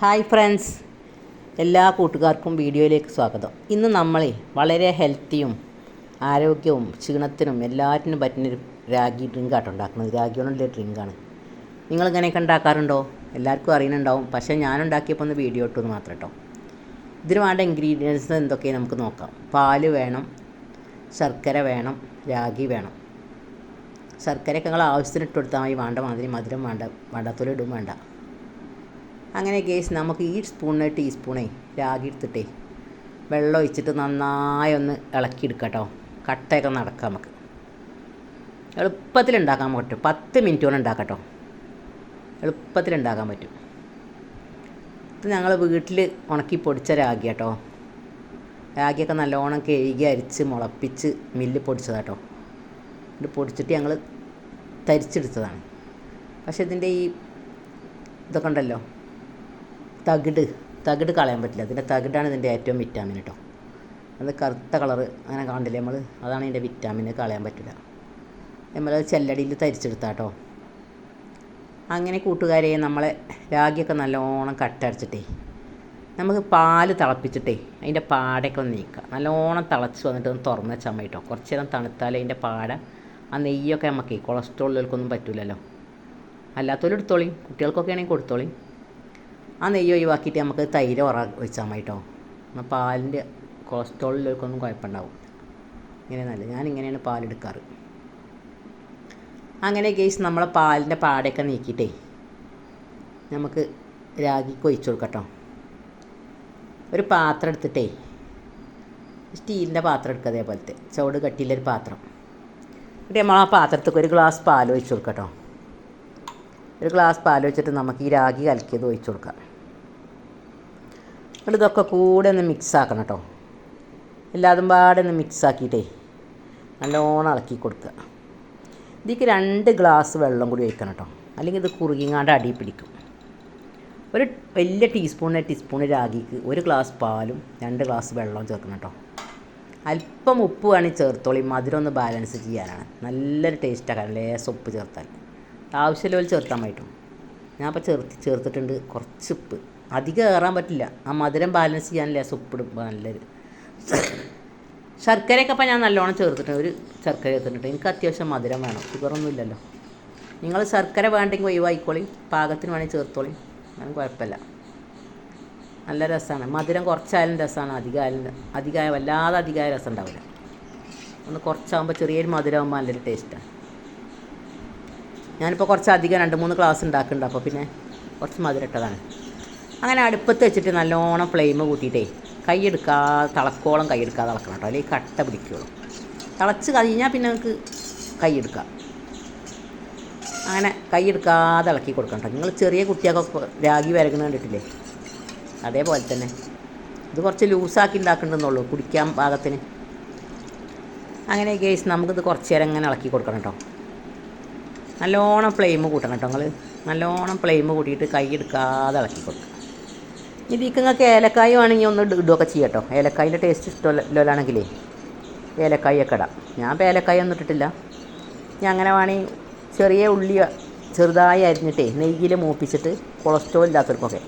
Hi friends. എല്ലാ കൂട്ടുകാർക്കും വീഡിയോയിലേക്ക് സ്വാഗതം. ഇന്ന് നമ്മളെ വളരെ ഹെൽത്തിയും ആരോഗ്യവും ക്ഷീണത്തിനും എല്ലാറ്റിനും പറ്റുന്നൊരു രാഗി ഡ്രിങ്കാട്ടോ ഉണ്ടാക്കുന്നത്. രാഗി കൊണ്ടുള്ള ഡ്രിങ്കാണ് നിങ്ങളിങ്ങനെയൊക്കെ ഉണ്ടാക്കാറുണ്ടോ? എല്ലാവർക്കും അറിയുന്നുണ്ടാവും. പക്ഷേ ഞാൻ ഉണ്ടാക്കിയപ്പോൾ ഒന്ന് വീഡിയോ ഇട്ടെന്ന് മാത്രം കേട്ടോ. ഇതിന് വേണ്ട ഇൻഗ്രീഡിയൻസ് എന്തൊക്കെയാണ് നമുക്ക് നോക്കാം. പാൽ വേണം ശർക്കര വേണം രാഗി വേണം. ശർക്കരയൊക്കെ നിങ്ങൾ ആവശ്യത്തിന് ഇട്ട് കൊടുത്താൽ മതി. വേണ്ട മാതിരി മധുരം വേണ്ട വേണ്ടാത്തോലും ഇടും വേണ്ട. അങ്ങനെ ഗേസ് നമുക്ക് ഈ സ്പൂണിന് ടീസ്പൂണേ രാഗി എടുത്തിട്ടേ വെള്ളം ഒഴിച്ചിട്ട് നന്നായി ഒന്ന് ഇളക്കിയെടുക്കാം കേട്ടോ കട്ടയൊക്കെ നടക്കാം നമുക്ക്. എളുപ്പത്തിൽ ഉണ്ടാക്കാൻ പറ്റും. പത്ത് മിനിറ്റ് കൊണ്ട് ഉണ്ടാക്കാം കേട്ടോ എളുപ്പത്തിൽ പറ്റും. ഇത് ഞങ്ങൾ വീട്ടിൽ ഉണക്കി പൊടിച്ച രാഗി കേട്ടോ രാഗിയൊക്കെ നല്ലോണം കഴുകി അരിച്ച് മുളപ്പിച്ച് മില്ല് പൊടിച്ചതാട്ടോ. ഇത് പൊടിച്ചിട്ട് ഞങ്ങൾ തരിച്ചെടുത്തതാണ്. പക്ഷെ ഇതിന്റെ ഈ ഇതൊക്കെ ഉണ്ടല്ലോ തകിട് തകിട് കളയാൻ പറ്റില്ല. ഇതിന്റെ തകിടാണ് ഇതിന്റെ ഏറ്റവും വിറ്റാമിൻ കേട്ടോ അത് കറുത്ത കളർ അങ്ങനെ കാണില്ലേ നമ്മൾ അതാണ് ഇതിന്റെ വിറ്റാമിൻ കളയാൻ പറ്റില്ല. നമ്മൾ ചെല്ലടിയിൽ തരിച്ചെടുത്താട്ടോ. അങ്ങനെ കൂട്ടുകാരെ നമ്മളെ രാഗിയൊക്കെ നല്ലോണം കട്ടടിച്ചിട്ടേ നമുക്ക് പാൽ തിളപ്പിച്ചിട്ടേ അതിന്റെ പാടയൊക്കെ ഒന്ന് നീക്കുക. നല്ലോണം തിളച്ച് വന്നിട്ട് ഒന്ന് തുറന്ന് വെച്ചാൽ മതി കേട്ടോ കുറച്ച് നേരം തണുത്താൽ അതിന്റെ പാട ആ നെയ്യൊക്കെ നമുക്ക് കൊളസ്ട്രോളുകൾക്കൊന്നും പറ്റില്ലല്ലോ അല്ലാത്തവരും എടുത്തോളി. കുട്ടികൾക്കൊക്കെ ആണെങ്കിൽ കൊടുത്തോളിയും ആ നെയ്യ് ഒഴിവാക്കിയിട്ട് നമുക്ക് തൈര് ഉറ ഒഴിച്ചാൽ മതി കേട്ടോ എന്നാൽ പാലിന്റെ കൊളസ്ട്രോളിലേക്കൊന്നും കുഴപ്പമുണ്ടാവും ഇങ്ങനെ നല്ല ഞാൻ ഇങ്ങനെയാണ് പാലെടുക്കാറ്. അങ്ങനെ കേസ് നമ്മളെ പാലിന്റെ പാടയൊക്കെ നീക്കിയിട്ടേ നമുക്ക് രാഗി ഒഴിച്ചു കൊടുക്കട്ടോ. ഒരു പാത്രം എടുത്തിട്ടേ സ്റ്റീലിന്റെ പാത്രം എടുക്കുക അതേപോലത്തെ ചുവട് കട്ടിയിലൊരു പാത്രം. എന്നിട്ട് നമ്മൾ ആ പാത്രത്തേക്ക് ഒരു ഗ്ലാസ് പാൽ ഒഴിച്ചു കൊടുക്കട്ടോ. ഒരു ഗ്ലാസ് പാൽ വെച്ചിട്ട് നമുക്ക് ഈ രാഗി കലക്കിയത് ഒഴിച്ചു കൊടുക്കാം. എന്നിട്ട് ഇതൊക്കെ കൂടെ ഒന്ന് മിക്സ് ആക്കണം കേട്ടോ എല്ലാതും പാടെ ഒന്ന് മിക്സ് ആക്കിയിട്ടേ നല്ലോണം ഇളക്കി കൊടുക്കുക. ഇതിക്ക് രണ്ട് ഗ്ലാസ് വെള്ളം കൂടി ഒഴിക്കണം കേട്ടോ അല്ലെങ്കിൽ ഇത് കുറുകിങ്ങാണ്ട് അടി പിടിക്കും. ഒരു വലിയ ടീസ്പൂണ് ടീസ്പൂണ് രാഗിക്ക് ഒരു ഗ്ലാസ് പാലും രണ്ട് ഗ്ലാസ് വെള്ളവും ചേർക്കണം കേട്ടോ അല്പം ഉപ്പ് വേണമെങ്കിൽ ചേർത്തോളി. മധുരം ഒന്ന് ബാലൻസ് ചെയ്യാനാണ്. നല്ലൊരു ടേസ്റ്റാക്കാൻ ലേസ് ഉപ്പ് ചേർത്താൽ ആവശ്യമുള്ള ചേർത്താൻ പറ്റും. ഞാൻ അപ്പോൾ ചേർത്ത് ചേർത്തിട്ടുണ്ട് കുറച്ച് ഉപ്പ്. അധികം കയറാൻ പറ്റില്ല. ആ മധുരം ബാലൻസ് ചെയ്യാനല്ലേ ലേസ് ഉപ്പ് ഇടുമ്പോൾ നല്ലൊരു ശർക്കരയൊക്കെ അപ്പോൾ ഞാൻ നല്ലോണം ചേർത്തിട്ടുണ്ട്. ഒരു ശർക്കര ചേർത്തിട്ടുണ്ട്. എനിക്ക് അത്യാവശ്യം മധുരം വേണം. ഷുഗറൊന്നും ഇല്ലല്ലോ. നിങ്ങൾ ശർക്കര വേണ്ടെങ്കിൽ ഒഴിവായിക്കോളി. പാകത്തിന് വേണമെങ്കിൽ ചേർത്തോളി. അങ്ങനെ കുഴപ്പമില്ല. നല്ല രസമാണ് മധുരം കുറച്ചായാലും രസമാണ് അധികമായാലും അധികമായ വല്ലാതെ അധികമായ രസം ഉണ്ടാവില്ല. ഒന്ന് കുറച്ചാകുമ്പോൾ ചെറിയൊരു മധുരമാകുമ്പോൾ നല്ലൊരു ടേസ്റ്റാണ് ഞാനിപ്പോൾ കുറച്ച് അധികം രണ്ട് മൂന്ന് ക്ലാസ് ഉണ്ടാക്കുന്നുണ്ട്. അപ്പോൾ പിന്നെ കുറച്ച് മധുരട്ടതാണ് അങ്ങനെ അടുപ്പത്ത് വെച്ചിട്ട് നല്ലോണം ഫ്ലെയിം കൂട്ടിയിട്ടേ കൈയെടുക്കാതെ തിളക്കോളം കൈയെടുക്കാതെ തിളക്കണം കേട്ടോ. അല്ലെങ്കിൽ കട്ട പിടിക്കുള്ളൂ. തിളച്ച് കഴിഞ്ഞാൽ പിന്നെ നമുക്ക് കൈയെടുക്കാം അങ്ങനെ കൈയെടുക്കാതെ ഇളക്കി കൊടുക്കണം നിങ്ങൾ ചെറിയ കുട്ടിയൊക്കെ രാഗി വരകുന്ന കണ്ടിട്ടില്ലേ? അതേപോലെ തന്നെ. ഇത് കുറച്ച് ലൂസാക്കി ഉണ്ടാക്കേണ്ടതെന്നുള്ളൂ കുടിക്കാൻ പാകത്തിന്. അങ്ങനെ ഗേസ് നമുക്കിത് കുറച്ച് നേരം ഇങ്ങനെ ഇളക്കി കൊടുക്കണം കേട്ടോ. നല്ലോണം ഫ്ലെയിം കൂട്ടണം കേട്ടോ നിങ്ങൾ നല്ലോണം ഫ്ലെയിം കൂട്ടിയിട്ട് കൈ എടുക്കാതെ ഇളക്കി കൊടുക്കുക ഇതിക്ക് നിങ്ങൾക്ക് ഏലക്കായ വേണമെങ്കിൽ ഒന്ന് ഇടുകയൊക്കെ ചെയ്യാം കേട്ടോ. ഏലക്കായിന്റെ ടേസ്റ്റ് ഇഷ്ടമല്ലാണെങ്കിലേ ഏലക്കായൊക്കെ ഇടാം. ഞാൻ ഇപ്പോൾ ഏലക്കായ ഒന്നും ഇട്ടിട്ടില്ല. ഞാൻ അങ്ങനെ വേണമെങ്കിൽ ചെറിയ ഉള്ളി ചെറുതായി അരിഞ്ഞിട്ടേ നെയ്യിൽ മൂപ്പിച്ചിട്ട് കൊളസ്ട്രോൾ ഇല്ലാത്തവർക്കൊക്കെ.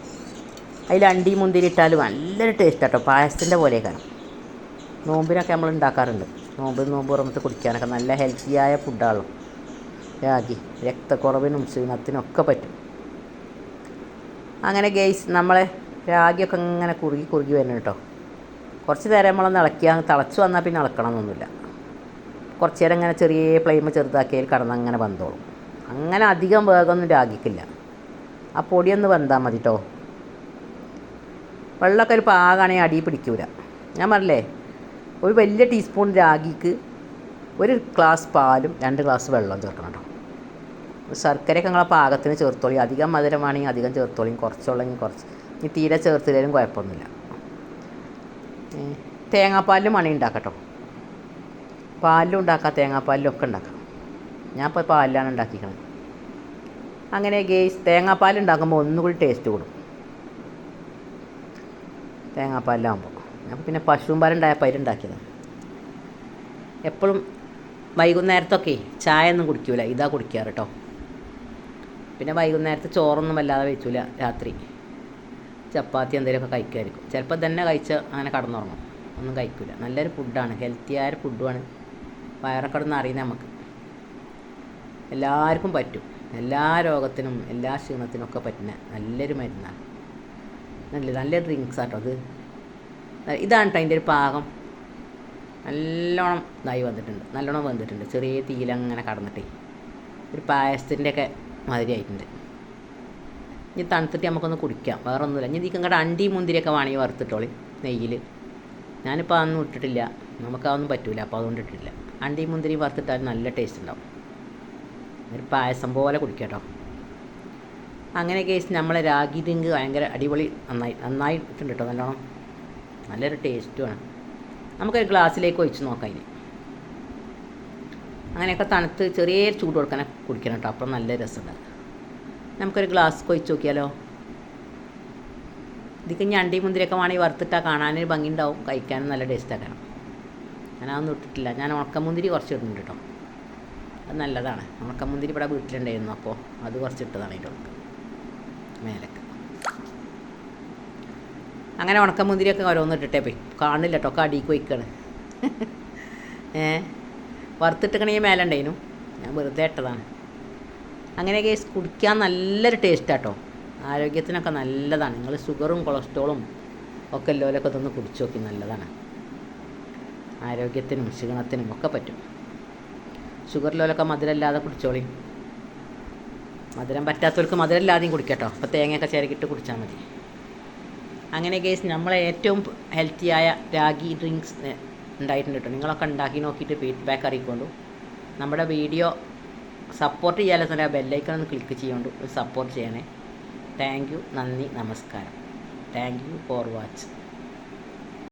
അതിൽ അണ്ടി മുന്തിരി ഇട്ടാൽ നല്ലൊരു ടേസ്റ്റ് കേട്ടോ പായസത്തിന്റെ പോലെയൊക്കെയാണ് നോമ്പിനൊക്കെ നമ്മൾ ഉണ്ടാക്കാറുണ്ട്. നോമ്പ് നോമ്പ് പുറമത്ത് കുടിക്കാനൊക്കെ നല്ല ഹെൽത്തിയായ ഫുഡാണല്ലോ രാഗി രക്തക്കുറവിനും ക്ഷീണത്തിനൊക്കെ പറ്റും. അങ്ങനെ ഗെയ്സ് നമ്മളെ രാഗിയൊക്കെ ഇങ്ങനെ കുറുകി കുറുകി വരണം കേട്ടോ. കുറച്ച് നേരം നമ്മളൊന്ന് ഇളക്കിയാൽ തിളച്ച് വന്നാൽ പിന്നെ ഇളക്കണമെന്നൊന്നുമില്ല. കുറച്ച് നേരം ഇങ്ങനെ ചെറിയ ഫ്ലെയിം ചെറുതാക്കിയാൽ കടന്ന് അങ്ങനെ വന്നോളും. അങ്ങനെ അധികം വേഗമൊന്നും രാഗിക്കില്ല ആ പൊടിയൊന്ന് വെന്താൽ മതി കേട്ടോ. വെള്ളമൊക്കെ ഒരു പാകാണെങ്കിൽ അടി പിടിക്കൂല. ഞാൻ പറഞ്ഞില്ലേ ഒരു വലിയ ടീസ്പൂൺ രാഗിക്ക് ഒരു ഗ്ലാസ് പാലും രണ്ട് ഗ്ലാസ് വെള്ളം ചേർക്കണം കേട്ടോ. ശർക്കരയൊക്കെ നിങ്ങളെ പാകത്തിന് ചേർത്തോളി. അധികം മധുരമാണെങ്കിൽ അധികം ചേർത്തോളിയും കുറച്ചുള്ളെങ്കിൽ കുറച്ച്. ഇനി തീരെ ചേർത്തില്ലേലും കുഴപ്പമൊന്നുമില്ല. തേങ്ങാപ്പാലിലും മണി ഉണ്ടാക്കട്ടോ. പാലിലും ഉണ്ടാക്കാം തേങ്ങാപ്പാലിലും ഒക്കെ ഉണ്ടാക്കാം. ഞാൻ ഇപ്പോൾ പാലിലാണ് ഉണ്ടാക്കിക്കണത്. അങ്ങനെ ഗേസ് തേങ്ങാപ്പാൽ ഉണ്ടാക്കുമ്പോൾ ഒന്നുകൂടി ടേസ്റ്റ് കൂടും. തേങ്ങാപ്പാലിലാകുമ്പോൾ ഞാൻ പിന്നെ പശുവും പാലുണ്ടായ അതിലുണ്ടാക്കിയതാണ് എപ്പോഴും വൈകുന്നേരത്തൊക്കെ ചായ ഒന്നും കുടിക്കൂല. ഇതാ കുടിക്കാറ് കേട്ടോ പിന്നെ വൈകുന്നേരത്ത് ചോറൊന്നും വല്ലാതെ വെച്ചില്ല രാത്രി. ചപ്പാത്തി എന്തെങ്കിലുമൊക്കെ കഴിക്കുമായിരിക്കും ചിലപ്പോൾ തന്നെ കഴിച്ച് അങ്ങനെ കടന്നുറങ്ങും. ഒന്നും കഴിക്കില്ല നല്ലൊരു ഫുഡാണ്. ഹെൽത്തിയായ ഫുഡുമാണ്. വയറൊക്കെ കിടന്ന് അറിയുന്നത് നമുക്ക്. എല്ലാവർക്കും പറ്റും. എല്ലാ രോഗത്തിനും എല്ലാ ക്ഷീണത്തിനും ഒക്കെ പറ്റുന്ന നല്ലൊരു മരുന്നാണ്. നല്ല നല്ല ഡ്രിങ്ക്സ് ആട്ടോ അത്. ഇതാണ് കേട്ടോ അതിന്റെ ഒരു പാകം. നല്ലോണം ഇതായി വന്നിട്ടുണ്ട്. നല്ലോണം വന്നിട്ടുണ്ട്. ചെറിയ തീയിലങ്ങനെ കടന്നിട്ടേ. ഒരു പായസത്തിന്റെ ഒക്കെ മാതിരി ആയിട്ടുണ്ട് ഇനി തണുത്തിട്ട് നമുക്കൊന്ന് കുടിക്കാം. വേറെ ഒന്നുമില്ല ഇനി ഇതിക്ക് അണ്ടി മുന്തിരിയൊക്കെ വേണമെങ്കിൽ വറുത്തിട്ടോളി നെയ്യിൽ ഞാനിപ്പോൾ അതൊന്നും ഇട്ടിട്ടില്ല. നമുക്ക് അതൊന്നും അപ്പോൾ അതുകൊണ്ട് ഇട്ടിട്ടില്ല. അണ്ടി മുന്തിരി വറുത്തിട്ടാൽ നല്ല ടേസ്റ്റ് ഉണ്ടാവും. ഒരു പായസം പോലെ കുടിക്കാം കേട്ടോ. അങ്ങനെ കേസ് നമ്മളെ രാഗി തിങ്ക് ഭയങ്കര അടിപൊളി നന്നായി നന്നായിട്ടുണ്ട് കേട്ടോ നല്ലോണം. നല്ലൊരു ടേസ്റ്റുമാണ് നമുക്കൊരു ഗ്ലാസ്സിലേക്ക് ഒഴിച്ച് നോക്കാം ഇനി. അങ്ങനെയൊക്കെ തണുത്ത് ചെറിയ ചൂട് കൊടുക്കാൻ കുടിക്കണം കേട്ടോ. അപ്പം നല്ല രസമുണ്ട്. നമുക്കൊരു ഗ്ലാസ് കൊഴിച്ച് നോക്കിയാലോ? ഇതിക്ക് ഞണ്ടി മുന്തിരിയൊക്കെ വേണമെങ്കിൽ വറുത്തിട്ടാൽ കാണാനൊരു ഭംഗി ഉണ്ടാവും കഴിക്കാനും നല്ല ടേസ്റ്റ് ആക്കണം ഞാനതൊന്നും ഇട്ടിട്ടില്ല. ഞാൻ ഉണക്കമുന്തിരി കുറച്ച് ഇടുന്നുണ്ട് കേട്ടോ. അത് നല്ലതാണ്. ഉണക്കമുന്തിരി ഇവിടെ വീട്ടിലുണ്ടായിരുന്നു. അപ്പോൾ അത് കുറച്ച് ഇട്ടതാണ് അതിന്റെ ഉണക്ക. മേലക്ക്. അങ്ങനെ ഉണക്കമുന്തിരിയൊക്കെ ഓരോന്ന് ഇട്ടിട്ടേ പോയി. കാണില്ല കേട്ടോ. കടിക്ക് അടിക്ക് വയ്ക്കാണ് ഏ? മേലെ ഉണ്ടായിരുന്നു ഞാൻ വെറുതെ ഇട്ടതാണ്. അങ്ങനെ കുടിക്കാൻ നല്ലൊരു ടേസ്റ്റ് കേട്ടോ ആരോഗ്യത്തിനൊക്കെ നല്ലതാണ്. നിങ്ങൾ ഷുഗറും കൊളസ്ട്രോളും ഒക്കെ എല്ലോലൊക്കെ തന്ന് കുടിച്ചു നോക്കി നല്ലതാണ്. ആരോഗ്യത്തിനും ക്ഷീണത്തിനും ഒക്കെ പറ്റും. ഷുഗർ ലോലൊക്കെ മധുരമില്ലാതെ കുടിച്ചോളി. മധുരം പറ്റാത്തവർക്ക് മധുരമില്ലാതെയും കുടിക്കട്ടോ അപ്പോൾ തേങ്ങയൊക്കെ ചേരക്കിട്ട് കുടിച്ചാൽ മതി. അങ്ങനെ കേസ് നമ്മളെ ഏറ്റവും ഹെൽത്തിയായ രാഗി ഡ്രിങ്ക്സ് ഉണ്ടായിട്ടുണ്ട് കേട്ടോ. നിങ്ങളൊക്കെ ഉണ്ടാക്കി നോക്കിയിട്ട് ഫീഡ്ബാക്ക് അറിയിക്കൊണ്ടു. നമ്മുടെ വീഡിയോ സപ്പോർട്ട് ചെയ്യാതെ തന്നെ ബെല്ലൈക്കൺ ഒന്ന് ക്ലിക്ക് ചെയ്യുകൊണ്ട് സപ്പോർട്ട് ചെയ്യണേ താങ്ക് യു നന്ദി. നമസ്കാരം. Thank you for watch